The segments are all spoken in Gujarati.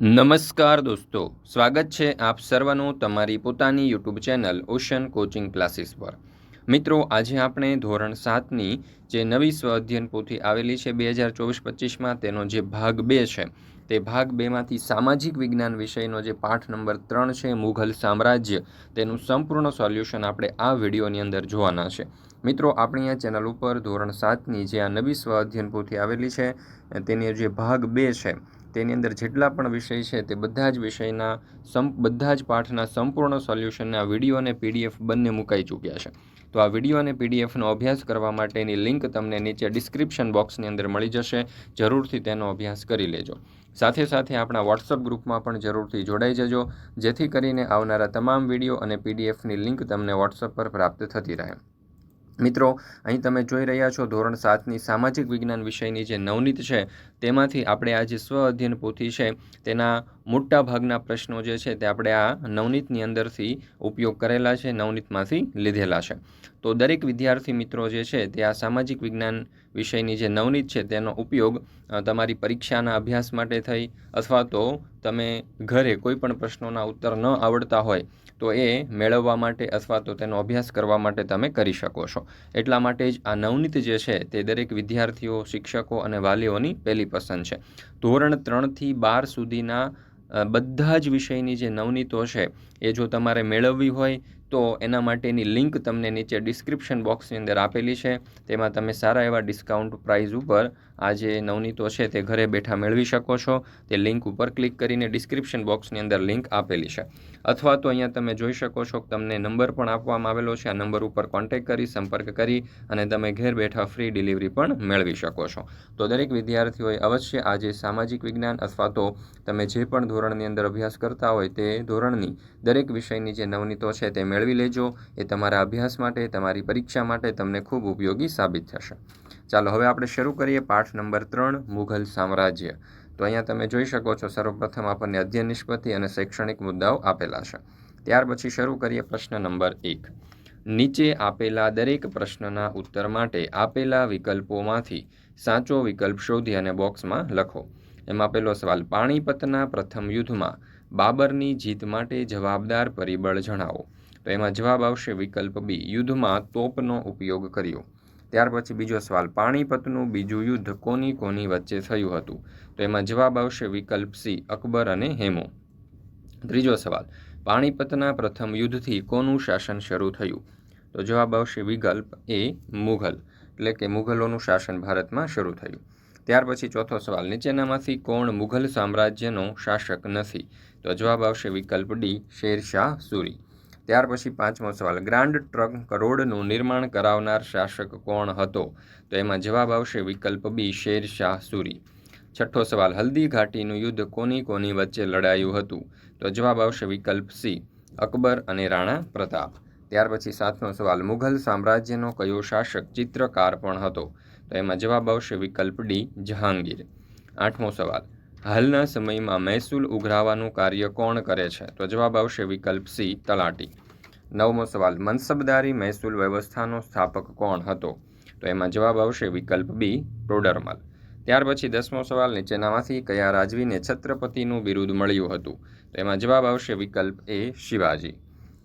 નમસ્કાર દોસ્તો, સ્વાગત છે આપ સર્વનું તમારી પોતાની YouTube channel ocean coaching classes પર. મિત્રો, આજે આપણે ધોરણ સાતની જે નવી સ્વ અધ્યયન પોથી આવેલી છે બે હજાર ચોવીસ પચીસમાં તેનો જે ભાગ બે છે, તે ભાગ બેમાંથી સામાજિક વિજ્ઞાન વિષયનો જે પાઠ નંબર ત્રણ છે, મુઘલ સામ્રાજ્ય, તેનું સંપૂર્ણ સોલ્યુશન આપણે આ વિડીયોની અંદર જોવાના છે. મિત્રો, આપણી આ ચેનલ ઉપર ધોરણ સાતની જે આ નવી સ્વ અધ્યયન પોથી આવેલી છે, તેની જે ભાગ બે છે તેની અંદર જેટલા પણ વિષય છે તે બધા જ વિષયના સમ બધા જ પાઠના સંપૂર્ણ સોલ્યુશનના વીડિયો અને પીડીએફ બંને મુકાઈ ચૂક્યા છે. તો આ વીડિયો અને પીડીએફનો અભ્યાસ કરવા માટેની લિંક તમને નીચે ડિસ્ક્રિપ્શન બોક્સની અંદર મળી જશે. જરૂરથી તેનો અભ્યાસ કરી લેજો. સાથે સાથે આપણા વોટ્સઅપ ગ્રુપમાં પણ જરૂરથી જોડાઈ જજો, જેથી કરીને આવનારા તમામ વીડિયો અને પીડીએફની લિંક તમને વોટ્સઅપ પર પ્રાપ્ત થતી રહે. મિત્રો, અહીં તમે જોઈ રહ્યા છો ધોરણ સાતની સામાજિક વિજ્ઞાન વિષયની જે નવનીત છે, તેમાંથી આપણે આ જે સ્વ અધ્યયન પોથી છે, તેના મોટા ભાગના પ્રશ્નો જે છે, તે આપણે આ નવનીતની અંદરથી ઉપયોગ કરેલા છે, નવનીતમાંથી લીધેલા છે. તો દરેક વિદ્યાર્થી મિત્રો જે છે, તે આ સામાજિક વિજ્ઞાન વિષયની જે નવનીત છે, તેનો ઉપયોગ તમારી પરીક્ષાના અભ્યાસ માટે થઈ, અથવા તો તમે ઘરે કોઈ પણ પ્રશ્નોના ઉત્તર ન આવડતા હોય તો એ મેળવવા માટે અથવા તો તેનો અભ્યાસ કરવા માટે તમે કરી શકો છો. એટલા માટે જ આ નવનીત જે છે તે દરેક વિદ્યાર્થીઓ, શિક્ષકો અને વાલીઓની પહેલી પસંદ છે. ધોરણ ત્રણથી બાર સુધીના બધા જ વિષયની જે નવનીતો છે, એ જો તમારે મેળવવી હોય તો એના માટેની લિંક તમને નીચે ડિસ્ક્રિપ્શન બોક્સની અંદર આપેલી છે. તેમાં તમે સારા એવા ડિસ્કાઉન્ટ પ્રાઇઝ ઉપર આ જે નવનીતો છે તે ઘરે બેઠા મેળવી શકો છો. તે લિંક ઉપર ક્લિક કરીને ડિસ્ક્રિપ્શન બોક્સની અંદર લિંક આપેલી છે. અથવા તો અહીંયા તમે જોઈ શકો છો કે તમને નંબર પણ આપવામાં આવેલો છે. આ નંબર ઉપર કોન્ટેક કરી, સંપર્ક કરી અને તમે ઘેર બેઠા ફ્રી ડિલિવરી પણ મેળવી શકો છો. તો દરેક વિદ્યાર્થીઓએ અવશ્ય આજે સામાજિક વિજ્ઞાન અથવા તો તમે જે પણ ધોરણની અંદર અભ્યાસ કરતા હોય તે ધોરણની દરેક વિષયની જે નવનીતો છે તે મેળવી લેજો. એ તમારા અભ્યાસ માટે, તમારી પરીક્ષા માટે તમને ખૂબ ઉપયોગી સાબિત થશે. ચાલો, હવે આપણે શરૂ કરીએ પાઠ નંબર ત્રણ, મુઘલ સામ્રાજ્ય. તો અહીંયા તમે જોઈ શકો છો, સર્વપ્રથમ આપણને અધ્યયન નિષ્પત્તિ અને શૈક્ષણિક મુદ્દાઓ આપેલા છે. ત્યાર પછી શરૂ કરીએ પ્રશ્ન નંબર એક. નીચે આપેલા દરેક પ્રશ્નના ઉત્તર માટે આપેલા વિકલ્પોમાંથી સાચો વિકલ્પ શોધી અને બોક્સમાં લખો. એમાં પહેલો સવાલ, પાણીપતના પ્રથમ યુદ્ધમાં બાબરની જીત માટે જવાબદાર પરિબળ જણાવો. તો એમાં જવાબ આવશે વિકલ્પ બી. યુદ્ધમાં તોપનો ઉપયોગ કર્યો. ત્યાર પછી બીજો સવાલ, પાણીપતનું બીજું યુદ્ધ કોની કોની વચ્ચે થયું હતું? તો એમાં જવાબ આવશે વિકલ્પ સી, અકબર અને હેમો. ત્રીજો સવાલ, પાણીપતના પ્રથમ યુદ્ધથી કોનું શાસન શરૂ થયું? તો જવાબ આવશે વિકલ્પ એ, મુઘલ. એટલે કે મુઘલોનું શાસન ભારતમાં શરૂ થયું. ત્યાર પછી ચોથો સવાલ, નીચેનામાંથી કોણ મુઘલ સામ્રાજ્યનો શાસક નથી? તો જવાબ આવશે વિકલ્પ ડી, શેરશાહ સુરી. ત્યાર પછી પાંચમો સવાલ, ગ્રાન્ડ ટ્રંક રોડનું નિર્માણ કરાવનાર શાસક કોણ હતો? તો એમાં જવાબ આવશે વિકલ્પ બી શેર શાહ સુરી. છઠ્ઠો સવાલ, હલ્દી ઘાટીનું યુદ્ધ કોની કોની વચ્ચે લડાયું હતું? તો જવાબ આવશે વિકલ્પ સી, અકબર અને રાણા પ્રતાપ. ત્યાર પછી સાતમો સવાલ, મુઘલ સામ્રાજ્યનો કયો શાસક ચિત્રકાર પણ હતો? તો એમાં જવાબ આવશે વિકલ્પ ડી, જહાંગીર. આઠમો સવાલ હાલના સમયમાં મહેસૂલ ઉઘરાવાનું કાર્ય કોણ કરે છે? તો જવાબ આવશે વિકલ્પ સી, તલાટી. નવમો સવાલ, મનસબદારી મહેસૂલ વ્યવસ્થાનો સ્થાપક કોણ હતો? તો એમાં જવાબ આવશે વિકલ્પ બી ટોડરમલ ત્યાર પછી દસમો સવાલ, નીચેનામાંથી કયા રાજવીને છત્રપતિનું બિરુદ મળ્યું હતું? તો એમાં જવાબ આવશે વિકલ્પ એ, શિવાજી.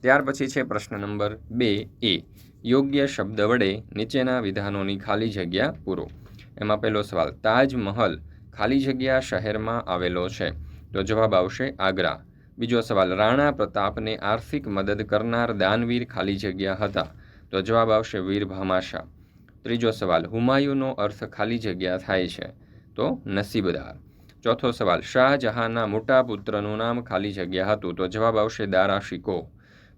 ત્યાર પછી છે પ્રશ્ન નંબર બે, એ. યોગ્ય શબ્દ વડે નીચેના વિધાનોની ખાલી જગ્યા પૂરો. એમાં પહેલો સવાલ, તાજમહલ ખાલી જગ્યા શહેરમાં આવેલો છે. તો જવાબ આવશે આગ્રા. બીજો સવાલ, રાણા પ્રતાપને આર્થિક મદદ કરનાર દાનવીર ખાલી જગ્યા હતા? તો જવાબ આવશે વીર ભામાશા. ત્રીજો સવાલ, હુમાયુનો અર્થ ખાલી જગ્યા થાય છે? તો નસીબદાર ચોથો સવાલ, શાહજહાંના મોટા પુત્રનું નામ ખાલી જગ્યા હતું? તો જવાબ આવશે દારા શિકો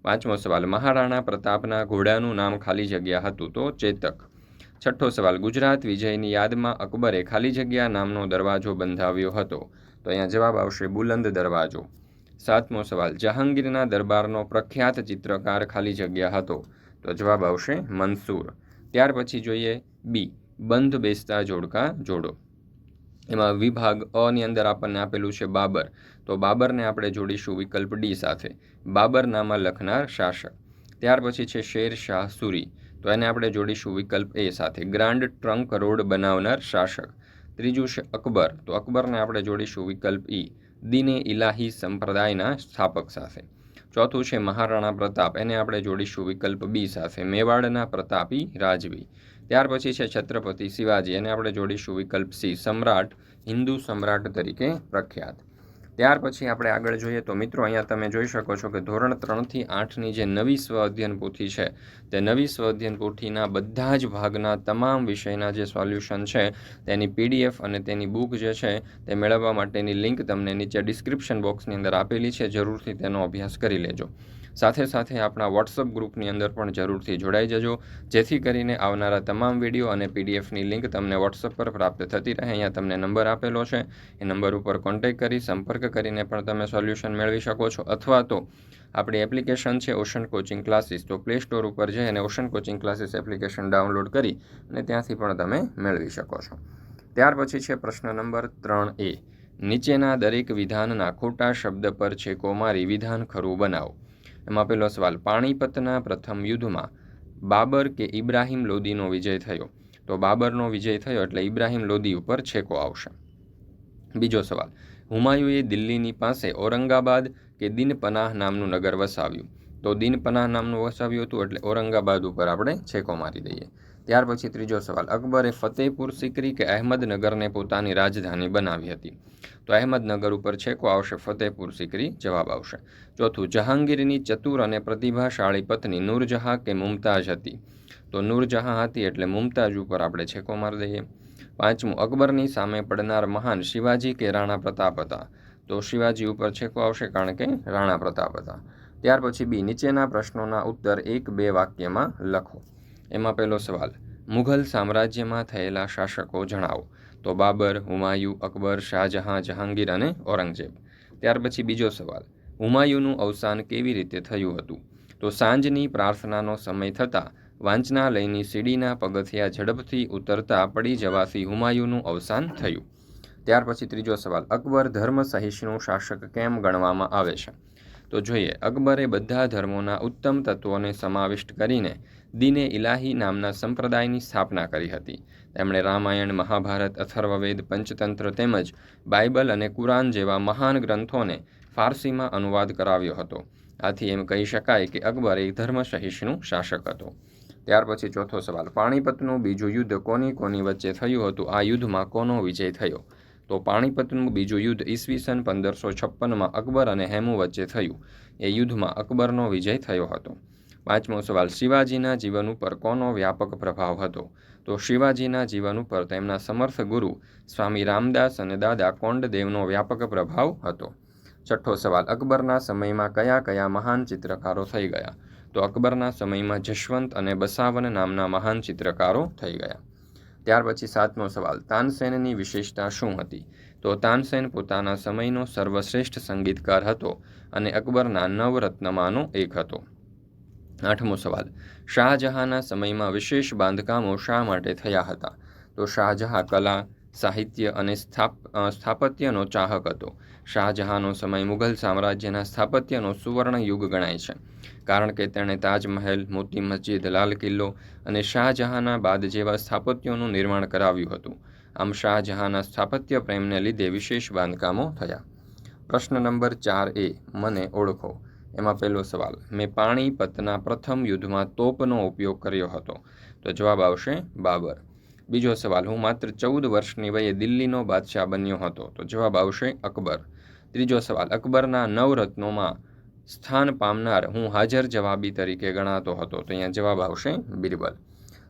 પાંચમો સવાલ, મહારાણા પ્રતાપના ઘોડાનું નામ ખાલી જગ્યા હતું? તો ચેતક. છઠ્ઠો સવાલ, ગુજરાત વિજયની યાદમાં અકબરે ખાલી જગ્યા નામનો દરવાજો બંધાવ્યો હતો? તો અહીંયા જવાબ આવશે બુલંદ દરવાજો. સાતમો સવાલ, જહાંગીરના દરબારનો પ્રખ્યાત ચિત્રકાર ખાલી જગ્યા હતો? તો જવાબ આવશે મંસૂર ત્યાર પછી જોઈએ બી, બંધ બેસતા જોડકા જોડો. એમાં વિભાગ અની અંદર આપણને આપેલું છે બાબર. તો બાબરને આપણે જોડીશું વિકલ્પ ડી સાથે. બાબર નામાં લખનાર શાસક. ત્યાર પછી છે શેર શાહ સુરી. તો એને આપણે જોડીશું વિકલ્પ એ સાથે. ગ્રાન્ડ ટ્રંક રોડ બનાવનાર શાસક. ત્રીજું છે અકબર. તો અકબરને આપણે જોડીશું વિકલ્પ ઈ. દિને ઇલાહી સંપ્રદાયના સ્થાપક સાથે. ચોથું છે મહારાણા પ્રતાપ. એને આપણે જોડીશું વિકલ્પ બી સાથે. મેવાડના પ્રતાપી રાજવી. ત્યાર પછી છે છત્રપતિ શિવાજી. એને આપણે જોડીશું વિકલ્પ સી. સમ્રાટ. હિન્દુ સમ્રાટ તરીકે પ્રખ્યાત. ત્યાર પછી આપણે આગળ જોઈએ તો મિત્રો અહીંયા તમે જોઈ શકો છો કે ધોરણ ત્રણથી આઠની જે નવી સ્વ અધ્યયન પોથી છે, તે નવી સ્વ અધ્યયન પોથીના બધા જ ભાગના તમામ વિષયના જે સોલ્યુશન છે, તેની પીડીએફ અને તેની બુક જે છે, તે મેળવવા માટેની લિંક તમને નીચે ડિસ્ક્રિપ્શન બોક્સની અંદર આપેલી છે, જરૂરથી તેનો અભ્યાસ કરી લેજો. સાથે સાથે આપણા વોટ્સઅપ ગ્રુપની અંદર પણ જરૂરથી જોડાઈ જજો. જેથી કરીને આવનારા તમામ વીડિયો અને પીડીએફની લિંક તમને વોટ્સઅપ પર પ્રાપ્ત થતી રહે. અહીંયા તમને નંબર આપેલો છે. એ નંબર ઉપર કોન્ટેક્ટ કરી, સંપર્ક કરીને પણ તમે સોલ્યુશન મેળવી શકો છો. અથવા તો આપણી એપ્લિકેશન છે ઓશન કોચિંગ ક્લાસીસ તો પ્લે સ્ટોર ઉપર જઈ અને ocean coaching classes application download કરી અને ત્યાંથી પણ તમે મેળવી શકો છો. ત્યાર પછી છે પ્રશ્ન નંબર ત્રણ એ. નીચેના દરેક વિધાનના ખોટા શબ્દ પર છે કોમારી વિધાન ખરું બનાવો. એમાં પહેલો સવાલ. પાણીપતના પ્રથમ યુદ્ધમાં બાબર કે ઇબ્રાહિમ લોદીનો વિજય થયો? તો બાબરનો વિજય થયો એટલે ઇબ્રાહિમ લોદી ઉપર છેકો આવશે. બીજો સવાલ. હુમાયુએ દિલ્હીની પાસે ઔરંગાબાદ કે દિનપનાહ નામનું નગર વસાવ્યું? તો દિનપનાહ નામનું વસાવ્યું હતું એટલે ઔરંગાબાદ ઉપર આપણે છેકો મારી દઈએ. ત્યાર પછી ત્રીજો સવાલ, અકબરે ફતેહપુર સિકરી કે અહેમદનગરને પોતાની રાજધાની બનાવી હતી? તો અહેમદનગર ઉપર છેકો આવશે, ફતેહપુર સિકરી, જવાબ આવશે. ચોથું, જહાંગીરની ચતુર અને પ્રતિભાશાળી પત્ની નૂરજહાં કે મુમતાજ હતી? તો નૂરજહાં હતી એટલે મુમતાજ ઉપર આપણે છેકો મારી દઈએ. પાંચમું, અકબરની સામે પડનાર મહાન શિવાજી કે રાણા પ્રતાપ હતા? તો શિવાજી ઉપર છેકો આવશે કારણ કે રાણા પ્રતાપ હતા. ત્યાર પછી બી નીચેના પ્રશ્નોના ઉત્તર એક બે વાક્યમાં લખો. એમાં પહેલો સવાલ, મુઘલ સામ્રાજ્યમાં થયેલા શાસકો જણાવો. તો બાબર, હુમાયુ, અકબર, શાહજહાં, જહાંગીર અને ઔરંગઝેબ. ત્યાર પછી બીજો સવાલ, હુમાયુનું અવસાન કેવી રીતે થયું હતું? તો સાંજની પ્રાર્થનાનો સમય થતાં વાંચનાલયની સીડીના પગથિયા ઝડપથી ઉતરતા પડી જવાથી હુમાયુનું અવસાન થયું. ત્યાર પછી ત્રીજો સવાલ, અકબર ધર્મ સહિષ્ણુ શાસક કેમ ગણવામાં આવે છે? તો જોઈએ, અકબરે બધા ધર્મોના ઉત્તમ તત્વોને સમાવિષ્ટ કરીને દિને ઇલાહી નામના સંપ્રદાયની સ્થાપના કરી હતી. તેમણે રામાયણ, મહાભારત, અથર્વવેદ, પંચતંત્ર તેમજ બાઇબલ અને કુરાન જેવા મહાન ગ્રંથોને ફારસીમાં અનુવાદ કરાવ્યો હતો. આથી એમ કહી શકાય કે અકબર એક ધર્મ સહિષ્ણુ શાસક હતો. ત્યાર પછી ચોથો સવાલ, પાણીપતનું બીજું યુદ્ધ કોની કોની વચ્ચે થયું હતું? આ યુદ્ધમાં કોનો વિજય થયો? તો પાણીપતનું બીજું યુદ્ધ ઈસવીસન પંદરસો છપ્પનમાં અકબર અને હેમુ વચ્ચે થયું. એ યુદ્ધમાં અકબરનો વિજય થયો હતો. પાંચમો સવાલ, શિવાજીના જીવન ઉપર કોનો વ્યાપક પ્રભાવ હતો? તો શિવાજીના જીવન ઉપર તેમના સમર્થ ગુરુ સ્વામી રામદાસ અને દાદા કોંડદેવનો વ્યાપક પ્રભાવ હતો. છઠ્ઠો સવાલ, અકબરના સમયમાં કયા કયા મહાન ચિત્રકારો થઈ ગયા? તો અકબરના સમયમાં જશવંત અને બસાવન નામના મહાન ચિત્રકારો થઈ ગયા. ત્યાર પછી સાતમો સવાલ, તાનસેનની વિશેષતા શું હતી? તો તાનસેન પોતાના સમયનો સર્વશ્રેષ્ઠ સંગીતકાર હતો અને અકબરના નવરત્નમાંનો એક હતો. આઠમો સવાલ, શાહજહાંના સમયમાં વિશેષ બાંધકામો શા માટે થયા હતા? તો શાહજહાં કલા સાહિત્ય અને સ્થાપ સ્થાપત્યનો ચાહક હતો. શાહજહાંનો સમય મુઘલ સામ્રાજ્યના સ્થાપત્યનો સુવર્ણ યુગ ગણાય છે. કારણ કે તેણે તાજમહેલ મોતી મસ્જિદ, લાલ કિલ્લો અને શાહજહાંના બાદ જેવા સ્થાપત્યોનું નિર્માણ કરાવ્યું હતું. આમ શાહજહાંના સ્થાપત્ય પ્રેમને લીધે વિશેષ બાંધકામો થયા. પ્રશ્ન નંબર ચાર એ, મને ઓળખો. એમાં પહેલો સવાલ, મેં પાણીપતના પ્રથમ યુદ્ધમાં તોપનો ઉપયોગ કર્યો હતો? તો જવાબ આવશે, બાબર. બીજો સવાલ, હું માત્ર ચૌદ વર્ષની વયે દિલ્હીનો બાદશાહ બન્યો હતો? તો જવાબ આવશે અકબર. ત્રીજો સવાલ, અકબરના નવરત્નોમાં સ્થાન પામનાર હું હાજર જવાબી તરીકે ગણાતો હતો. તો અહીંયા જવાબ આવશે બિરબલ.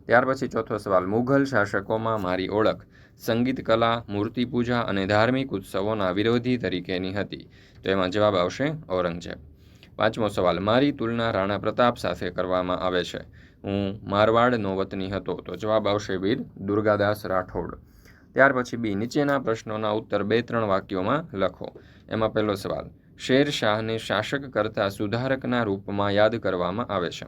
ત્યાર પછી ચોથો સવાલ, મુઘલ શાસકોમાં મારી ઓળખ સંગીત કલા, મૂર્તિ પૂજા અને ધાર્મિક ઉત્સવોના વિરોધી તરીકેની હતી. તો એમાં જવાબ આવશે ઔરંગઝેબ. પાંચમો સવાલ, મારી તુલના રાણા પ્રતાપ સાથે કરવામાં આવે છે. હું મારવાડનો વતની હતો. તો જવાબ આવશે વીર દુર્ગાદાસ રાઠોડ. ત્યાર પછી બી નીચેના પ્રશ્નોના ઉત્તર બે ત્રણ વાક્યોમાં લખો. એમાં પહેલો સવાલ શેર શાહને શાસક કરતાં સુધારકના રૂપમાં યાદ કરવામાં આવે છે?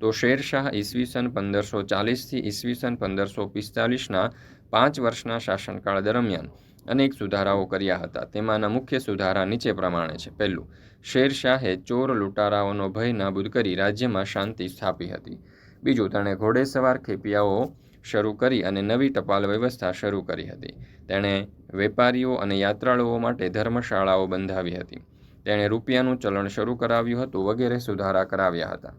તો શેરશાહ ઈસવીસન પંદરસો ચાલીસથી ઈસવીસન પંદરસો પિસ્તાલીસના પાંચ વર્ષના શાસનકાળ દરમિયાન અનેક સુધારાઓ કર્યા હતા. તેમાંના મુખ્ય સુધારા નીચે પ્રમાણે છે. પહેલું, શેરશાહે ચોર લૂંટારાઓનો ભય નાબૂદ કરી રાજ્યમાં શાંતિ સ્થાપી હતી. બીજું તેણે ઘોડેસવાર ખેપિયાઓ શરૂ કરી અને નવી ટપાલ વ્યવસ્થા શરૂ કરી હતી. તેણે વેપારીઓ અને યાત્રાળુઓ માટે ધર્મશાળાઓ બંધાવી હતી. તેણે રૂપિયાનું ચલણ શરૂ કરાવ્યું હતું વગેરે સુધારા કરાવ્યા હતા.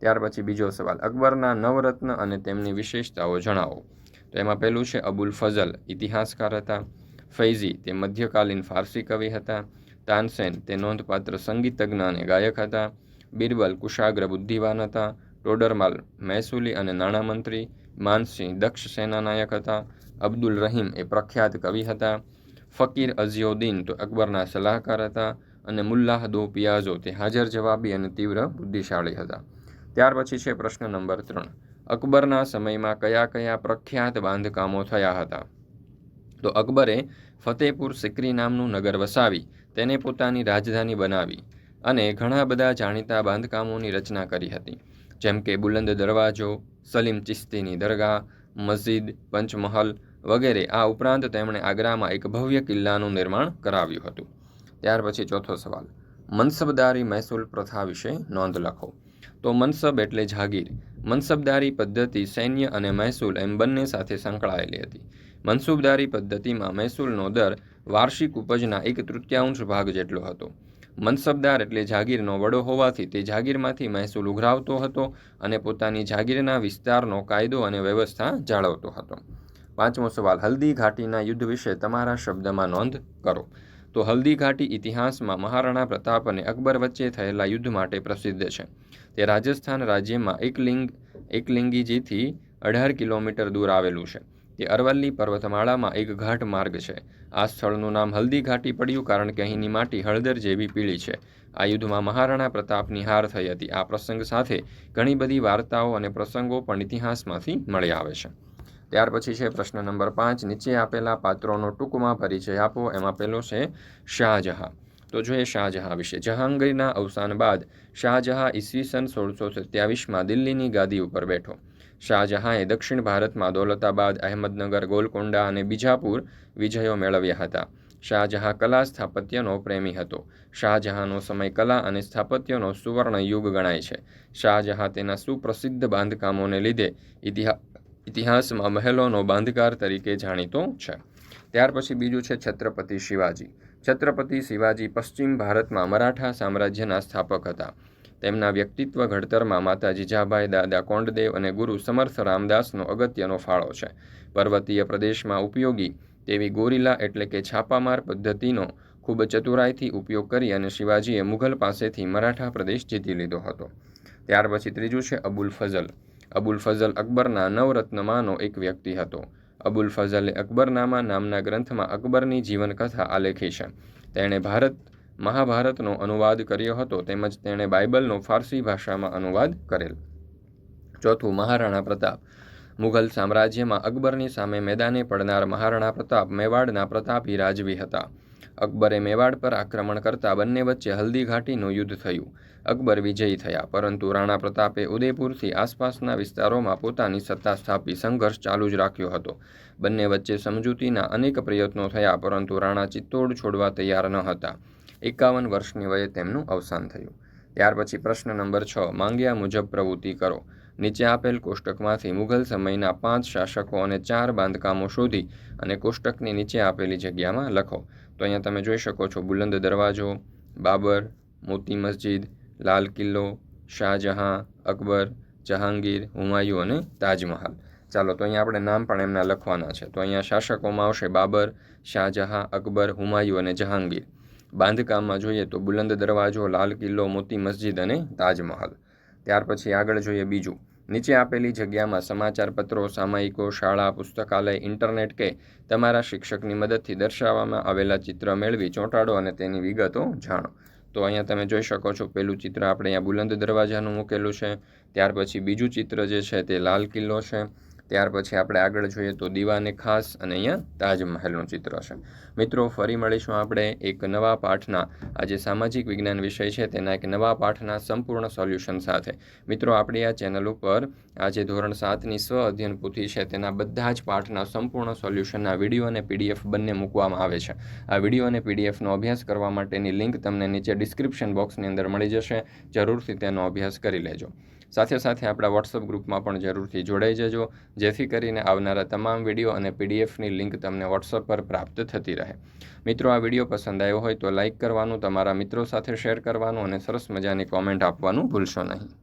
ત્યાર પછી બીજો સવાલ, અકબરના નવરત્ન અને તેમની વિશેષતાઓ જણાવો. તો એમાં પહેલું છે, અબુલ ફઝલ ઇતિહાસકાર હતા. ફૈઝી, તે મધ્યકાલીન ફારસી કવિ હતા. તાનસેન, તે નોંધપાત્ર સંગીતજ્ઞ અને ગાયક હતા. બિરબલ કુશાગ્ર બુદ્ધિવાન હતા. ટોડરમાલ, મહેસૂલી અને નાણામંત્રી માનસિંહ દક્ષ સેનાનાયક હતા. અબ્દુલ રહીમ એ પ્રખ્યાત કવિ હતા. ફકીર અઝિયોદ્દીન તો અકબરના સલાહકાર હતા અને મુલ્લાહ દો પિયાઝો તે હાજર જવાબી અને તીવ્ર બુદ્ધિશાળી હતા. ત્યાર પછી છે પ્રશ્ન નંબર ત્રણ. અકબરના સમયમાં કયા કયા પ્રખ્યાત બાંધકામો થયા હતા? તો અકબરે ફતેપુર સિકરી નામનું નગર વસાવી, તેને પોતાની રાજધાની બનાવી અને ઘણા બધા જાણીતા બાંધકામોની રચના કરી હતી. જેમ કે બુલંદ દરવાજો, સલીમ ચિશ્તીની દરગાહ, મસ્જિદ, પંચમહલ વગેરે. આ ઉપરાંત તેમણે આગ્રામાં એક ભવ્ય કિલ્લાનું નિર્માણ કરાવ્યું હતું. ત્યાર પછી ચોથો સવાલ. મનસબદારી મહેસૂલ પ્રથા વિશે નોંધ લખો. તો મનસબ એટલે જાગીર. મનસબદારી પદ્ધતિ સૈન્ય અને મહેસૂલ એમ બંને સાથે સંકળાયેલી હતી. મનસૂબદારી પદ્ધતિમાં મહેસૂલનો દર વાર્ષિક ઉપજના એક તૃતીયાંશ ભાગ જેટલો હતો. મનસબદાર એટલે જાગીરનો વડો હોવાથી તે જાગીરમાંથી મહેસૂલ ઉઘરાવતો હતો અને પોતાની જાગીરના વિસ્તારનો કાયદો અને વ્યવસ્થા જાળવતો હતો. પાંચમો સવાલ, હલ્દી ઘાટીના યુદ્ધ વિશે તમારા શબ્દમાં નોંધ કરો. તો હલ્દી ઘાટી ઇતિહાસમાં મહારાણા પ્રતાપ અને અકબર વચ્ચે થયેલા યુદ્ધ માટે પ્રસિદ્ધ છે. તે રાજસ્થાન રાજ્યમાં એકલિંગ, એકલિંગીજીથી અઢાર કિલોમીટર દૂર આવેલું છે. તે અરવલ્લી પર્વતમાળામાં એક ઘાટ માર્ગ છે. આ સ્થળનું નામ હલ્દી ઘાટી પડ્યું કારણ કે અહીંની માટી હળદર જેવી પીળી છે. આ યુદ્ધમાં મહારાણા પ્રતાપની હાર થઈ હતી. આ પ્રસંગ સાથે ઘણી બધી વાર્તાઓ અને પ્રસંગો પણ ઇતિહાસમાંથી મળી આવે છે. ત્યાર પછી છે પ્રશ્ન નંબર પાંચ. નીચે આપેલા પાત્રોનો ટૂંકમાં પરિચય આપો. એમાં પહેલો છે શાહજહાં. તો જોઈએ શાહજહાં વિશે. જહાંગીરના અવસાન બાદ શાહજહાં ઈસવીસન સોળસો સત્યાવીસમાં દિલ્હીની ગાદી ઉપર બેઠો. શાહજહાંએ દક્ષિણ ભારતમાં દૌલતાબાદ, અહેમદનગર, ગોલકોંડા અને બીજાપુર વિજયો મેળવ્યા હતા. શાહજહાં કલા સ્થાપત્યનો પ્રેમી હતો. શાહજહાંનો સમય કલા અને સ્થાપત્યનો સુવર્ણ યુગ ગણાય છે. શાહજહાં તેના સુપ્રસિદ્ધ બાંધકામોને લીધે ઇતિહાસ ઇતિહાસમાં મહેલોનો બાંધકાર તરીકે જાણીતો છે. ત્યાર પછી બીજું છે છત્રપતિ શિવાજી. છત્રપતિ શિવાજી પશ્ચિમ ભારતમાં મરાઠા સામ્રાજ્યના સ્થાપક હતા. તેમના વ્યક્તિત્વ ઘડતરમાં માતા જીજાભાઈ દાદા કોંડદેવ અને ગુરુ સમર્થ રામદાસનો અગત્યનો ફાળો છે. પર્વતીય પ્રદેશમાં ઉપયોગી તેવી ગોરીલા એટલે કે છાપામાર પદ્ધતિનો ખૂબ ચતુરાઈથી ઉપયોગ કરી અને શિવાજીએ મુઘલ પાસેથી મરાઠા પ્રદેશ જીતી લીધો હતો. ત્યાર પછી ત્રીજું છે અબુલ ફઝલ. અબુલ ફઝલ અકબરના નવરત્નમાંનો એક વ્યક્તિ હતો. અબુલ ફઝલે અકબરનામા નામના ગ્રંથમાં અકબરની જીવનકથા આલેખી છે. તેણે ભારત મહાભારતનો અનુવાદ કર્યો હતો તેમજ તેણે બાઇબલનો ફારસી ભાષામાં અનુવાદ કરેલ. ચોથું મહારાણા પ્રતાપ. મુઘલ સામ્રાજ્યમાં અકબરની સામે મેદાને પડનાર મહારાણા પ્રતાપ મેવાડના પ્રતાપી રાજવી હતા. અકબરે મેવાડ પર આક્રમણ કરતા બંને વચ્ચે હલ્દી ઘાટીનું યુદ્ધ થયું. અકબર વિજયી થયા, પરંતુ રાણા પ્રતાપે ઉદયપુરથી આસપાસના વિસ્તારોમાં પોતાની સત્તા સ્થાપી સંઘર્ષ ચાલુ જ રાખ્યો હતો. બંને વચ્ચે સમજૂતીના અનેક પ્રયત્નો થયા, પરંતુ રાણા ચિત્તોડ છોડવા તૈયાર ન હતા. એકાવન વર્ષની વયે તેમનું અવસાન થયું. ત્યાર પછી પ્રશ્ન નંબર છ, માંગ્યા મુજબ પ્રવૃત્તિ કરો. નીચે આપેલ કોષ્ટકમાંથી મુઘલ સમયના પાંચ શાસકો અને ચાર બાંધકામો શોધી અને કોષ્ટકની નીચે આપેલી જગ્યામાં લખો. તો અહીંયા તમે જોઈ શકો છો બુલંદ દરવાજો, બાબર, મોતી મસ્જિદ, લાલ કિલ્લો, શાહજહાં, અકબર, જહાંગીર, હુમાયુ અને તાજમહાલ. ચાલો, તો અહીંયા આપણે નામ પણ એમના લખવાના છે. તો અહીંયા શાસકોમાં આવશે બાબર, શાહજહાં, અકબર, હુમાયુ અને જહાંગીર. બાંધકામમાં જોઈએ તો બુલંદ દરવાજો, લાલ કિલ્લો, મોતી મસ્જિદ અને તાજમહલ. ત્યાર પછી આગળ જોઈએ બીજું. નીચે આપેલી જગ્યામાં સમાચાર પત્રો સામાયિકો, શાળા, પુસ્તકાલય, ઇન્ટરનેટ કે તમારા શિક્ષકની મદદથી દર્શાવવામાં આવેલા ચિત્ર મેળવી, ચોંટાડો અને તેની વિગતો જાણો. તો અહીંયા તમે જોઈ શકો છો, પેલું ચિત્ર આપણે અહીંયા બુલંદ દરવાજાનું મૂકેલું છે. ત્યાર પછી બીજું ચિત્ર જે છે તે લાલ કિલ્લો છે. ત્યાર પછી આપણે આગળ જોઈએ તો દીવાને ખાસ અને અહીંયા તાજમહેલનું ચિત્ર છે. મિત્રો, ફરી મળીશું આપણે એક નવા પાઠના. આ જે સામાજિક વિજ્ઞાન વિષય છે, તેના એક નવા પાઠના સંપૂર્ણ સોલ્યુશન સાથે. મિત્રો, આપણી આ ચેનલ ઉપર આ જે ધોરણ સાતની સ્વ અધ્યયન પૂથી છે, તેના બધા જ પાઠના સંપૂર્ણ સોલ્યુશનના વીડિયો અને પીડીએફ બંને મૂકવામાં આવે છે. આ વીડિયો અને પીડીએફનો અભ્યાસ કરવા માટેની લિંક તમને નીચે ડિસ્ક્રિપ્શન બોક્સની અંદર મળી જશે. જરૂરથી તેનો અભ્યાસ કરી લેજો. સાથે સાથે આપણા વોટ્સઅપ ગ્રુપમાં પણ જરૂરથી જોડાઈ જજો. જેથી કરીને આવનારા તમામ વીડિયો અને પીડીએફની લિંક તમને વોટ્સઅપ પર પ્રાપ્ત થતી રહે. મિત્રો, આ વીડિયો પસંદ આવ્યો હોય તો લાઇક કરવાનું, તમારા મિત્રો સાથે શેર કરવાનું અને સરસ મજાની કોમેન્ટ આપવાનું ભૂલશો નહીં.